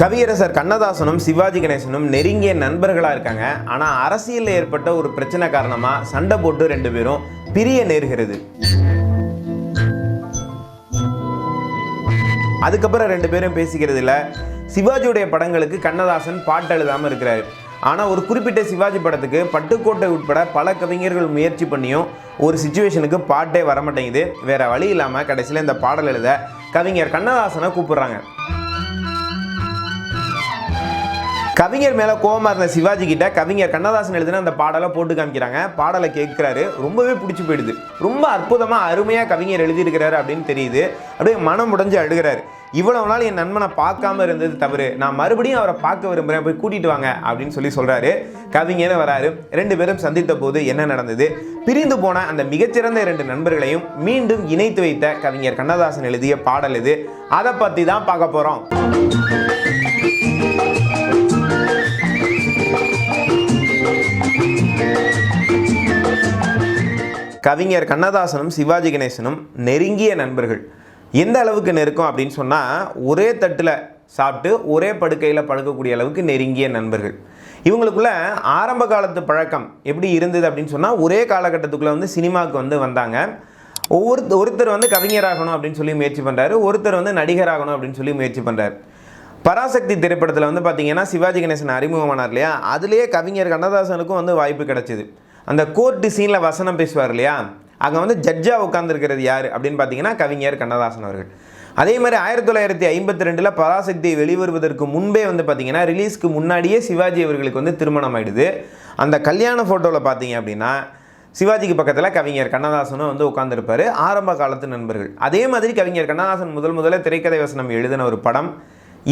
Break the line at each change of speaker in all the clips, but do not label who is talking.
கவியரசர் கண்ணதாசனும் சிவாஜி கணேசனும் நெருங்கிய நண்பர்களாக இருக்காங்க. ஆனால் அரசியலில் ஏற்பட்ட ஒரு பிரச்சனை காரணமாக சண்டை போட்டு ரெண்டு பேரும் பிரிய நேர்கிறது. அதுக்கப்புறம் ரெண்டு பேரும் பேசிக்கிறது இல்லை. சிவாஜியுடைய படங்களுக்கு கண்ணதாசன் பாட்டு எழுதாமல் இருக்கிறாரு. ஆனால் ஒரு குறிப்பிட்ட சிவாஜி படத்துக்கு பட்டுக்கோட்டை உட்பட பல கவிஞர்கள் முயற்சி பண்ணியும் ஒரு சுச்சுவேஷனுக்கு பாட்டே வர மாட்டேங்குது வழி இல்லாமல் கடைசியில் இந்த பாடல் எழுத கவிஞர் கண்ணதாசனை கூப்பிடுறாங்க. கவிஞர் மேலே கோபமாக இருந்த சிவாஜி கிட்ட கவிஞர் கண்ணதாசன் எழுதின அந்த பாடலை போட்டு காமிக்கிறாங்க. பாடலை கேட்குறாரு. ரொம்பவே பிடிச்சி போயிடுது. ரொம்ப அற்புதமாக அருமையாக கவிஞர் எழுதியிருக்கிறாரு அப்படின்னு தெரியுது. அப்படியே மனம் உடைஞ்சு அழுகிறாரு. இவ்வளவு நாள் என் நண்பனை பார்க்காம இருந்தது தவறு. நான் மறுபடியும் அவரை பார்க்க விரும்புகிறேன் போய் கூட்டிட்டு வாங்க அப்படின்னு சொல்லி சொல்றாரு. கவிஞர் வராரு. ரெண்டு பேரும் சந்தித்த போது என்ன நடந்தது? பிரிந்து போன அந்த மிகச்சிறந்த இரண்டு நண்பர்களையும் மீண்டும் இணைத்து வைத்த கவிஞர் கண்ணதாசன் எழுதிய பாடல் இது. அதை பற்றி தான் பார்க்க போகிறோம் கவிஞர் கண்ணதாசனும் சிவாஜி கணேசனும் நெருங்கிய நண்பர்கள். எந்த அளவுக்கு நெருக்கம் அப்படின்னு சொன்னால் ஒரே தட்டில் சாப்பிட்டு ஒரே படுக்கையில் படுக்கக்கூடிய அளவுக்கு நெருங்கிய நண்பர்கள். இவங்களுக்குள்ள ஆரம்ப காலத்து பழக்கம் எப்படி இருந்தது அப்படின்னு சொன்னால் ஒரே காலகட்டத்துக்குள்ளே வந்து சினிமாவுக்கு வந்து வந்தாங்க. ஒவ்வொரு ஒருத்தர் வந்து கவிஞராகணும் அப்படின்னு சொல்லி முயற்சி பண்ணுறாரு ஒருத்தர் வந்து நடிகராகணும் அப்படின்னு சொல்லி முயற்சி பண்ணுறாரு பராசக்தி திரைப்படத்தில் வந்து பார்த்தீங்கன்னா சிவாஜி கணேசன் அறிமுகமானார் இல்லையா? அதுலேயே கவிஞர் கண்ணதாசனுக்கும் வந்து வாய்ப்பு கிடைச்சிது. அந்த கோர்ட்டு சீனில் வசனம் பேசுவார் இல்லையா? அங்கே வந்து ஜட்ஜாக உட்காந்துருக்கிறது யார்? அப்படின்னு பார்த்தீங்கன்னா கவிஞர் கண்ணதாசன் அவர்கள். அதே மாதிரி ஆயிரத்தி தொள்ளாயிரத்தி ஐம்பத்தி ரெண்டில் பராசக்தி வெளிவருவதற்கு முன்பே வந்து பார்த்தீங்கன்னா ரிலீஸ்க்கு முன்னாடியே சிவாஜி அவர்களுக்கு வந்து திருமணம் ஆயிடுது. அந்த கல்யாண ஃபோட்டோவில் பார்த்தீங்க அப்படின்னா சிவாஜிக்கு பக்கத்தில் கவிஞர் கண்ணதாசனும் வந்து உட்காந்துருப்பாரு ஆரம்ப காலத்து நண்பர்கள். அதே மாதிரி கவிஞர் கண்ணதாசன் முதல் முதல்ல திரைக்கதை வசனம் எழுதின ஒரு படம்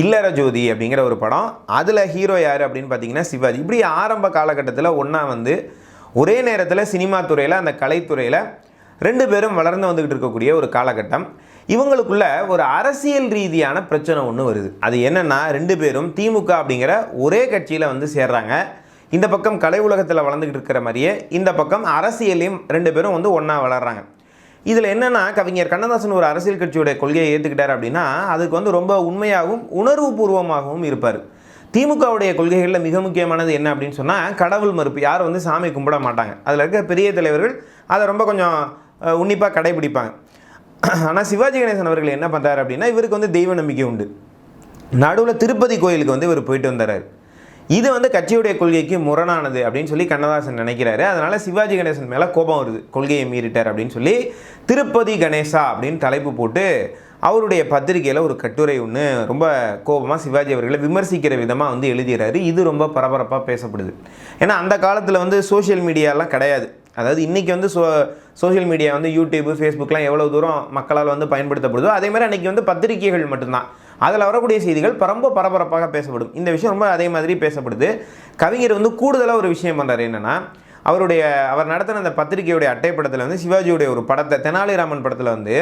இல்லற ஜோதி அப்படிங்கிற ஒரு படம். அதில் ஹீரோ யார் அப்படின்னு பார்த்தீங்கன்னா சிவாஜி. இப்படி ஆரம்ப காலகட்டத்தில் ஒன்றா வந்து ஒரே நேரத்தில் சினிமா துறையில் அந்த கலைத்துறையில் ரெண்டு பேரும் வளர்ந்து வந்துக்கிட்டு இருக்கக்கூடிய ஒரு காலகட்டம். இவங்களுக்குள்ள ஒரு அரசியல் ரீதியான பிரச்சனை ஒன்று வருது. அது என்னென்னா ரெண்டு பேரும் திமுக அப்படிங்கிற ஒரே கட்சியில் வந்து சேர்றாங்க. இந்த பக்கம் கலை உலகத்தில் வளர்ந்துக்கிட்டு இருக்கிற மாதிரியே இந்த பக்கம் அரசியலையும் ரெண்டு பேரும் வந்து ஒன்றா வளர்கிறாங்க இதில் என்னென்னா கவிஞர் கண்ணதாசன் ஒரு அரசியல் கட்சியுடைய கொள்கையை ஏற்றுக்கிட்டார் அப்படின்னா அதுக்கு வந்து ரொம்ப உண்மையாகவும் உணர்வுபூர்வமாகவும் இருப்பார். திமுகவுடைய கொள்கைகளில் மிக முக்கியமானது என்ன அப்படின்னு சொன்னால் கடவுள் மறுப்பு. யாரும் வந்து சாமி கும்பிட மாட்டாங்க. அதில் இருக்க பெரிய தலைவர்கள் அதை ரொம்ப கொஞ்சம் உன்னிப்பாக கடைபிடிப்பாங்க. ஆனால் சிவாஜி கணேசன் அவர்கள் என்ன பண்ணுறாரு அப்படின்னா இவருக்கு வந்து தெய்வ நம்பிக்கை உண்டு. நடுவில் திருப்பதி கோயிலுக்கு வந்து இவர் போயிட்டு வந்துடுறாரு இது வந்து கட்சியுடைய கொள்கைக்கு முரணானது அப்படின்னு சொல்லி கண்ணதாசன் நினைக்கிறாரு. அதனால் சிவாஜி கணேசன் மேலே கோபம் வருது. கொள்கையை மீறிட்டார் அப்படின்னு சொல்லி திருப்பதி கணேசா அப்படின்னு தலைப்பு போட்டு அவருடைய பத்திரிகையில் ஒரு கட்டுரை ஒன்று ரொம்ப கோபமாக சிவாஜி அவர்களை விமர்சிக்கிற விதமாக வந்து எழுதுகிறாரு இது ரொம்ப பரபரப்பாக பேசப்படுது. ஏன்னா அந்த காலத்தில் வந்து சோஷியல் மீடியாலாம் கிடையாது. அதாவது இன்றைக்கி வந்து சோ சோஷியல் மீடியா வந்து யூடியூப் ஃபேஸ்புக்லாம் எவ்வளோ தூரம் மக்களால் வந்து பயன்படுத்தப்படுதோ அதே மாதிரி அன்றைக்கி வந்து பத்திரிகைகள் மட்டும்தான். அதில் வரக்கூடிய செய்திகள் ரொம்ப பரபரப்பாக பேசப்படும். இந்த விஷயம் ரொம்ப அதே மாதிரி பேசப்படுது. கவிஞர் வந்து கூடுதலாக ஒரு விஷயம் பண்ணுறாரு என்னென்னா அவருடைய அவர் நடத்தின அந்த பத்திரிகையுடைய அட்டைப்படத்தில் வந்து சிவாஜியுடைய ஒரு படத்தை தெனாலிராமன் படத்தில் வந்து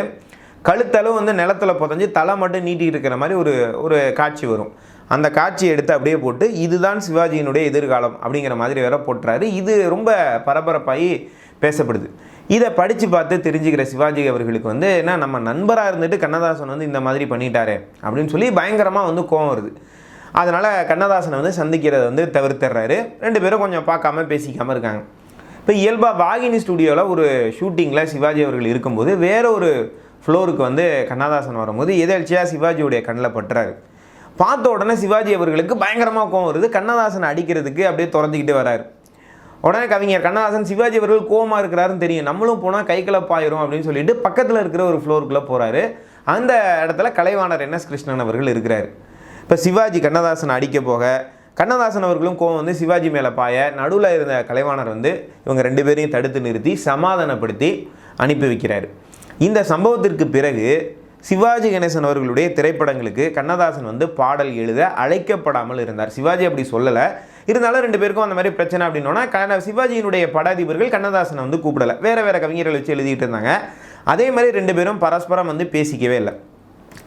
கழுத்தளவு வந்து நிலத்தில் புதஞ்சு தலை மட்டும் நீட்டிகிட்டு இருக்கிற மாதிரி ஒரு ஒரு காட்சி வரும். அந்த காட்சியை எடுத்து அப்படியே போட்டு இதுதான் சிவாஜியினுடைய எதிர்காலம் அப்படிங்கிற மாதிரி வேற போட்டுறாரு. இது ரொம்ப பரபரப்பாகி பேசப்படுது. இதை படித்து பார்த்து தெரிஞ்சுக்கிற சிவாஜி அவர்களுக்கு வந்து என்ன நம்ம நண்பராக இருந்துட்டு கண்ணதாசன் வந்து இந்த மாதிரி பண்ணிட்டாரே அப்படின்னு சொல்லி பயங்கரமாக வந்து கோவம் வருது. அதனால் கண்ணதாசனை வந்து சந்திக்கிறத வந்து தவிர்த்துறாரு. ரெண்டு பேரும் கொஞ்சம் பார்க்காம பேசிக்காமல் இருக்காங்க. இப்போ இயல்பாக வாகினி ஸ்டுடியோவில் ஒரு ஷூட்டிங்கில் சிவாஜி அவர்கள் இருக்கும்போது வேற ஒரு ஃப்ளோருக்கு வந்து கண்ணதாசன் வரும்போது எதேழ்ச்சியாக சிவாஜியுடைய கண்ணில் பட்டுறாரு. பார்த்த உடனே சிவாஜி அவர்களுக்கு பயங்கரமாக கோவம் வருது. கண்ணதாசன் அடிக்கிறதுக்கு அப்படியே திறந்துக்கிட்டு வராரு. உடனே கவிஞர் கண்ணதாசன் சிவாஜி அவர்கள் கோவமாக இருக்கிறாருன்னு தெரியும். நம்மளும் போனால் கை கலப்பாயிரும் அப்படின்னு சொல்லிட்டு பக்கத்தில் இருக்கிற ஒரு ஃப்ளோருக்குள்ளே போகிறாரு அந்த இடத்துல கலைவாணர் என். எஸ். கிருஷ்ணன் அவர்கள் இருக்கிறார். இப்போ சிவாஜி கண்ணதாசன் அடிக்க போக கண்ணதாசன் அவர்களும் கோவம் வந்து சிவாஜி மேலே பாய நடுவில் இருந்த கலைவாணர் வந்து இவங்க ரெண்டு பேரையும் தடுத்து நிறுத்தி சமாதானப்படுத்தி அனுப்பி வைக்கிறார். இந்த சம்பவத்திற்கு பிறகு சிவாஜி கணேசன் அவர்களுடைய திரைப்படங்களுக்கு கண்ணதாசன் வந்து பாடல் எழுத அழைக்கப்படாமல் இருந்தார். சிவாஜி அப்படி சொல்லலை. இருந்தாலும் ரெண்டு பேருக்கும் அந்த மாதிரி பிரச்சனை அப்படின்னோன்னா கண்ண சிவாஜியினுடைய படாதிபர்கள் கண்ணதாசனை வந்து கூப்பிடலை. வேறு வேறு கவிஞர்கள் வச்சு எழுதிட்டு இருந்தாங்க. அதே மாதிரி ரெண்டு பேரும் பரஸ்பரம் வந்து பேசிக்கவே இல்லை.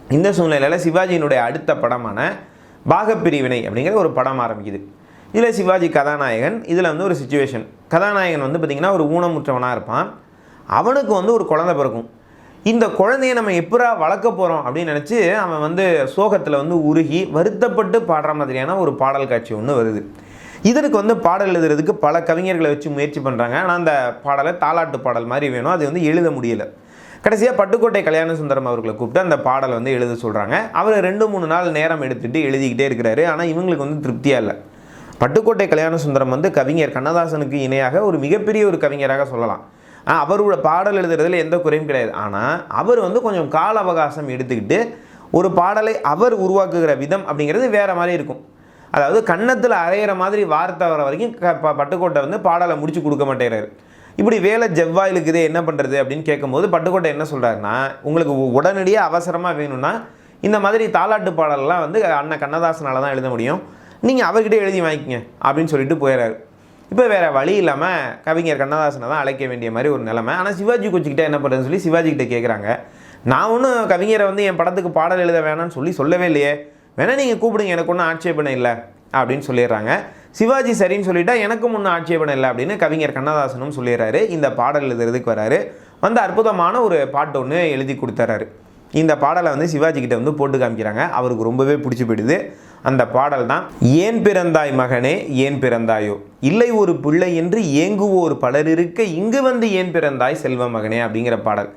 இந்த சூழ்நிலையில் சிவாஜியினுடைய அடுத்த படமான பாகப்பிரிவினை அப்படிங்கிற ஒரு படம் ஆரம்பிக்குது. இதில் சிவாஜி கதாநாயகன். இதில் வந்து ஒரு சுச்சுவேஷன் கதாநாயகன் வந்து பார்த்திங்கன்னா ஒரு ஊனமுற்றவனாக இருப்பான். அவனுக்கு வந்து ஒரு குழந்தை பிறக்கும். இந்த குழந்தைய நம்ம எப்படா வளர்க்க போகிறோம் அப்படின்னு நினச்சி அவன் வந்து சோகத்தில் வந்து உருகி வருத்தப்பட்டு பாடுற மாதிரியான ஒரு பாடல் காட்சி ஒன்று வருது. இதற்கு வந்து பாடல் எழுதுறதுக்கு பல கவிஞர்களை வச்சு முயற்சி பண்ணுறாங்க ஆனால் அந்த பாடலை தாலாட்டு பாடல் மாதிரி வேணும். அது வந்து எழுத முடியல. கடைசியாக பட்டுக்கோட்டை கல்யாண சுந்தரம் அவர்களை கூப்பிட்டு அந்த பாடலை வந்து எழுத சொல்கிறாங்க அவர் ரெண்டு மூணு நாள் நேரம் எடுத்துகிட்டு எழுதிக்கிட்டே இருக்கிறாரு. ஆனால் இவங்களுக்கு வந்து திருப்தியாக இல்லை. பட்டுக்கோட்டை கல்யாண சுந்தரம் வந்து கவிஞர் கண்ணதாசனுக்கு இணையாக ஒரு மிகப்பெரிய ஒரு கவிஞராக சொல்லலாம். அவரோட பாடல் எழுதுறதுல எந்த குறையும் கிடையாது. ஆனால் அவர் வந்து கொஞ்சம் கால அவகாசம் எடுத்துக்கிட்டு ஒரு பாடலை அவர் உருவாக்குகிற விதம் அப்படிங்கிறது வேற மாதிரி இருக்கும். அதாவது கன்னத்தில் அரையிற மாதிரி வார்த்தை வர வரைக்கும் க- ப- பட்டுக்கோட்டை வந்து பாடலை முடிச்சு கொடுக்க மாட்டேங்கிறார். இப்படி வேலை ஜெவ்வாய் என்ன பண்ணுறது அப்படின்னு கேட்கும்போது பட்டுக்கோட்டை என்ன சொல்கிறாருன்னா உங்களுக்கு உடனடியாக அவசரமாக வேணும்னா இந்த மாதிரி தாலாட்டு பாடல்லாம் வந்து அண்ணன் கண்ணதாசனால் தான் எழுத முடியும். நீங்கள் அவர்கிட்ட எழுதி வாங்கிக்கங்க அப்படின்னு சொல்லிட்டு போயிடுறாரு இப்போ வேறு வழி இல்லாமல் கவிஞர் கண்ணதாசனை தான் அழைக்க வேண்டிய மாதிரி ஒரு நிலைமை. ஆனால் சிவாஜி கொச்சிக்கிட்ட என்ன பண்ணுறதுன்னு சொல்லி சிவாஜிகிட்ட கேட்குறாங்க நான் ஒன்றும் கவிஞரை வந்து என் படத்துக்கு பாடல் எழுத வேணாம்னு சொல்லி சொல்லவே இல்லையே. வேணால் நீங்கள் கூப்பிடுங்க எனக்கு ஒன்றும் ஆட்சேபனை இல்லை அப்படின்னு சொல்லிடுறாங்க. சிவாஜி சரின்னு சொல்லிட்டா எனக்கும் ஒன்றும் ஆட்சேபனை இல்லை அப்படின்னு கவிஞர் கண்ணதாசனும் சொல்லிடுறாரு. இந்த பாடல் எழுதுறதுக்கு வராரு. வந்து அற்புதமான ஒரு பாட்டு ஒன்று எழுதி கொடுத்துறாரு. இந்த பாடலை வந்து சிவாஜி கிட்ட வந்து போட்டு காமிக்கிறாங்க. அவருக்கு ரொம்பவே பிடிச்சி போயிடுது அந்த பாடல் தான் ஏன் பிறந்தாய் மகனே ஏன் பிறந்தாயோ? இல்லை ஒரு பிள்ளை என்று ஏங்குவோர் பலர் இருக்க இங்கு வந்து ஏன் பிறந்தாய் செல்வ மகனே? அப்படிங்கிற பாடல்.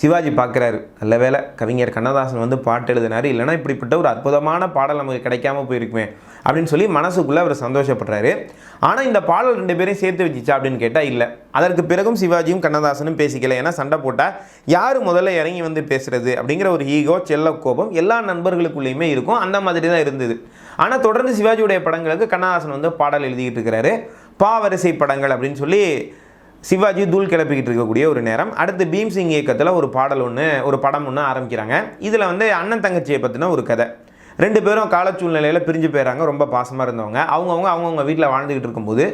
சிவாஜி பார்க்குறாரு நல்ல வேளை கவிஞர் கண்ணதாசன் வந்து பாட்டு எழுதினார் இல்லைன்னா இப்படிப்பட்ட ஒரு அற்புதமான பாடல் நமக்கு கிடைக்காம போயிருக்குமே அப்படின்னு சொல்லி மனசுக்குள்ளே அவர் சந்தோஷப்படுறாரு. ஆனால் இந்த பாடல் ரெண்டு பேரையும் சேர்த்து வச்சிச்சா அப்படின்னு கேட்டால் இல்லை. அதற்கு பிறகும் சிவாஜியும் கண்ணதாசனும் பேசிக்கல. ஏன்னா சண்டை போட்டால் யார் முதல்ல இறங்கி வந்து பேசுறது? அப்படிங்கிற ஒரு ஈகோ செல்ல கோபம் எல்லா நண்பர்களுக்குள்ளேயுமே இருக்கும். அந்த மாதிரி தான் இருந்தது. ஆனால் தொடர்ந்து சிவாஜியுடைய படங்களுக்கு கண்ணதாசன் வந்து பாடல் எழுதிக்கிட்டு இருக்கிறாரு. பாவரிசை படங்கள் அப்படின்னு சொல்லி சிவாஜி தூள் கிளப்பிக்கிட்டு இருக்கக்கூடிய ஒரு நேரம். அடுத்து பீம் சிங் இயக்கத்தில் ஒரு பாடல் ஒன்று ஒரு படம் ஒன்று ஆரம்பிக்கிறாங்க. இதில் வந்து அண்ணன் தங்கச்சியை பற்றின ஒரு கதை. ரெண்டு பேரும் கால சூழ்நிலையில் பிரிஞ்சு போயிடறாங்க ரொம்ப பாசமாக இருந்தவங்க. அவங்கவுங்க அவங்கவுங்க வீட்டில் வாழ்ந்துக்கிட்டு இருக்கும்போது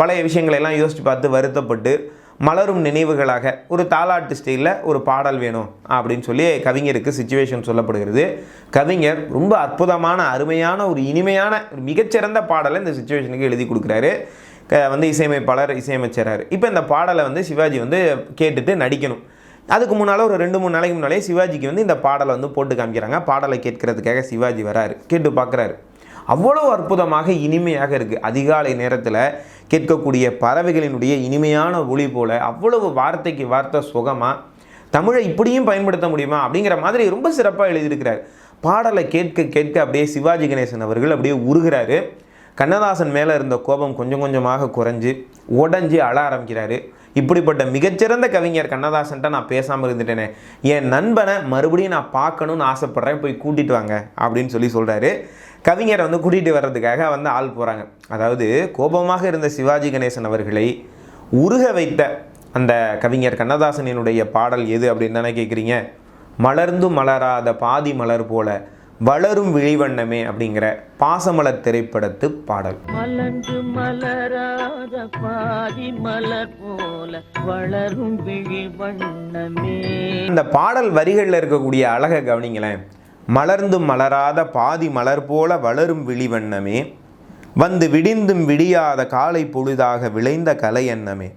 பழைய விஷயங்களை எல்லாம் யோசித்து பார்த்து வருத்தப்பட்டு மலரும் நினைவுகளாக ஒரு தாலாட்டு ஸ்டைலில் ஒரு பாடல் வேணும் அப்படின்னு சொல்லி கவிஞருக்கு சுச்சுவேஷன் சொல்லப்படுகிறது. கவிஞர் ரொம்ப அற்புதமான அருமையான ஒரு இனிமையான ஒரு மிகச்சிறந்த பாடலை இந்த சுச்சுவேஷனுக்கு எழுதி கொடுக்குறாரு. க- வந்து இசையமைப்பாளர் இசையமைச்சரார். இப்போ இந்த பாடலை வந்து சிவாஜி வந்து கேட்டுட்டு நடிக்கணும். அதுக்கு முன்னால் ஒரு ரெண்டு மூணு நாளைக்கு முன்னாலே சிவாஜிக்கு வந்து இந்த பாடலை வந்து போட்டு காமிக்கிறாங்க. பாடலை கேட்கறதுக்காக சிவாஜி வராரு. கேட்டு பார்க்குறாரு. அவ்வளோ அற்புதமாக இனிமையாக இருக்குது அதிகாலை நேரத்தில் கேட்கக்கூடிய பறவைகளினுடைய இனிமையான ஒளி போல அவ்வளவு வார்த்தைக்கு வார்த்தை சுகமாக தமிழை இப்படியும் பயன்படுத்த முடியுமா? அப்படிங்கிற மாதிரி ரொம்ப சிறப்பாக எழுதியிருக்கிறார். பாடலை கேட்க கேட்க அப்படியே சிவாஜி கணேசன் அவர்கள் அப்படியே உருகிறாரு. கண்ணதாசன் மேலே இருந்த கோபம் கொஞ்சம் கொஞ்சமாக குறைஞ்சு உடஞ்சி அழ ஆரம்பிக்கிறாரு. இப்படிப்பட்ட மிகச்சிறந்த கவிஞர் கண்ணதாசன்ட்ட நான் பேசாமல் இருந்துட்டேனே. என் நண்பனை மறுபடியும் நான் பார்க்கணும்னு ஆசைப்பட்றேன் போய் கூட்டிட்டு வாங்க அப்படின்னு சொல்லி சொல்கிறாரு கவிஞரை வந்து கூட்டிகிட்டு வர்றதுக்காக வந்து ஆள் போகிறாங்க அதாவது கோபமாக இருந்த சிவாஜி கணேசன் அவர்களை உருக வைத்த அந்த கவிஞர் கண்ணதாசனினுடைய பாடல் எது அப்படின்னு தானே கேட்குறீங்க மலர்ந்து மலராத பாதி மலர் போல. வளரும் விழிவண்ணமே அப்படிங்கிற பாசமலர் திரைப்படத்து பாடல்.
மலர்ந்து மலராத பாதி மலர் போல வளரும் விழி வண்ணமே
இந்த பாடல் வரிகளில் இருக்கக்கூடிய அழகை கவனிங்களேன். மலர்ந்து மலராத பாதி மலர் போல வளரும் விழிவண்ணமே. வந்து விடிந்தும் விடியாத காலை பொழுதாக விளைந்த கலை எண்ணமே.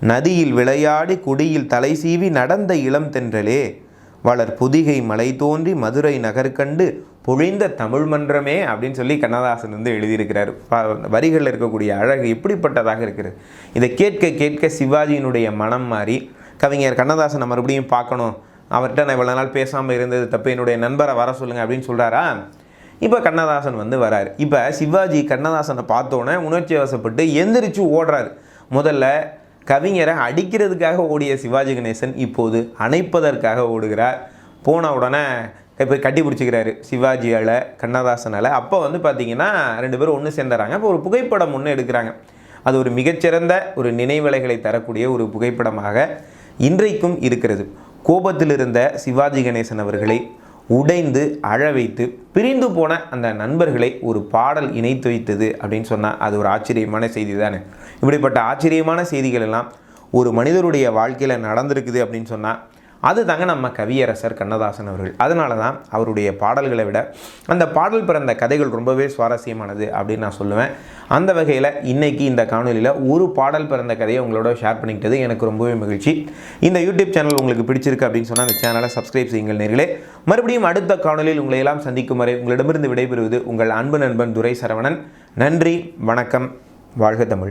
நதியில் விளையாடி குடியில் தலை சீவி நடந்த இளம் தென்றலே. வளர் புதிகை மலை தோன்றி மதுரை நகர் கண்டு பொழிந்த தமிழ் மன்றமே அப்படின்னு சொல்லி கண்ணதாசன் வந்து எழுதியிருக்கிறார். வரிகளில் இருக்கக்கூடிய அழகு இப்படிப்பட்டதாக இருக்கிறது இதை கேட்க கேட்க சிவாஜியினுடைய மனம் மாறி கவிஞர் கண்ணதாசனை மறுபடியும் பார்க்கணும். அவர்கிட்ட நான் இவ்வளோ நாள் பேசாமல் இருந்தது தப்பு. என்னுடைய நண்பரை வர சொல்லுங்கள் அப்படின்னு சொல்கிறாரா இப்போ கண்ணதாசன் வந்து வரார். இப்போ சிவாஜி கண்ணதாசனை பார்த்தோன்னே உணர்ச்சி வசப்பட்டு எந்திரிச்சு ஓடுறாரு. முதல்ல கவிஞரை அடிக்கிறதுக்காக ஓடிய சிவாஜி கணேசன் இப்போது அணைப்பதற்காக ஓடுகிறார். போன உடனே இப்போ கட்டி பிடிச்சிக்கிறாரு சிவாஜியால் கண்ணதாசனால். அப்போ வந்து பார்த்தீங்கன்னா ரெண்டு பேரும் ஒன்று சேர்ந்துறாங்க. இப்போ ஒரு புகைப்படம் ஒன்று எடுக்கிறாங்க. அது ஒரு மிகச்சிறந்த ஒரு நினைவலைகளை தரக்கூடிய ஒரு புகைப்படமாக இன்றைக்கும் இருக்கிறது. கோபத்தில் இருந்த சிவாஜி கணேசன் அவர்களை உடைந்து அழ வைத்து பிரிந்து போன அந்த நண்பர்களை ஒரு பாடல் இணைத்து வைத்தது அப்படின்னு சொன்னால் அது ஒரு ஆச்சரியமான செய்தி தானே? இப்படிப்பட்ட ஆச்சரியமான செய்திகள் எல்லாம் ஒரு மனிதருடைய வாழ்க்கையில் நடந்திருக்குது அப்படின்னு சொன்னால் அது தாங்க நம்ம கவியரசர் கண்ணதாசன் அவர்கள். அதனால தான் அவருடைய பாடல்களை விட அந்த பாடல் பிறந்த கதைகள் ரொம்பவே சுவாரஸ்யமானது அப்படின்னு நான் சொல்லுவேன். அந்த வகையில் இன்றைக்கி இந்த காணொலியில் ஒரு பாடல் பிறந்த கதையை உங்களோட ஷேர் பண்ணிக்கிட்டது எனக்கு ரொம்பவே மகிழ்ச்சி. இந்த யூடியூப் சேனல் உங்களுக்கு பிடிச்சிருக்கு அப்படின்னு சொன்னால் அந்த சேனலை சப்ஸ்கிரைப் செய்யுங்கள் நேர்களே. மறுபடியும் அடுத்த காணொலியில் உங்களை எல்லாம் சந்திக்கும் வரை உங்களிடமிருந்து விடைபெறுவது உங்கள் அன்பு நண்பன் துரை சரவணன் நன்றி வணக்கம் வாழ்க தமிழ்.